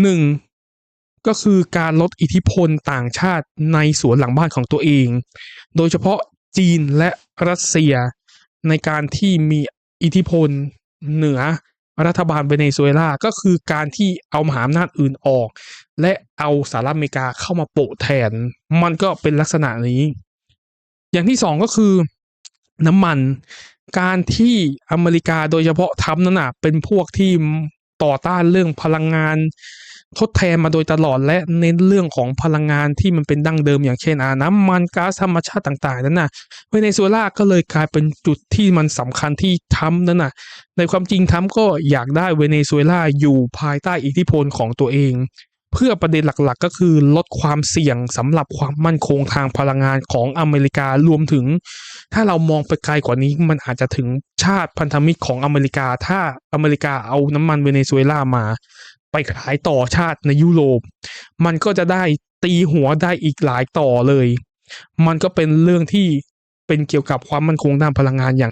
หนึ่งก็คือการลดอิทธิพลต่างชาติในสวนหลังบ้านของตัวเอง โดยเฉพาะจีนและรัสเซียในการที่มีอิทธิพลเหนือรัฐบาลเวเนซุเอลา ก็คือการที่เอามหาอำนาจอื่นออก และเอาสหรัฐอเมริกาเข้ามาโปะแทน มันก็เป็นลักษณะนี้ อย่างที่สองก็คือน้ำมัน การที่อเมริกาโดยเฉพาะทรัมป์นั่นน่ะเป็นพวกที่ ต่อต้านเรื่องพลังงาน ทดแทนมาโดยตลอดและเน้นเรื่องของพลังงานที่มันเป็นดั้งเดิมอย่างเช่นอาน้ำมันก๊าซธรรมชาติต่าง ๆ นั่นน่ะเวเนซุเอลาก็เลยกลายเป็นจุดที่มันสำคัญที่ทรัมนั่นน่ะในความจริงทรัมก็อยากได้เวเนซุเอลาอยู่ภายใต้อิทธิพลของตัวเอง เพื่อประเด็นหลักๆ ก็คือลดความเสี่ยงสำหรับความมั่นคงทางพลังงานของอเมริการวมถึง ถ้าเรามองไปไกลกว่านี้มันอาจจะถึงชาติพันธมิตรของอเมริกา ถ้าอเมริกาเอาน้ำมันเวเนซุเอลามา ไปขายต่อชาติในยุโรป มันก็จะได้ตีหัวได้อีกหลายต่อเลย มันก็เป็นเรื่องที่เป็นเกี่ยวกับความมั่นคงด้านพลังงานอย่าง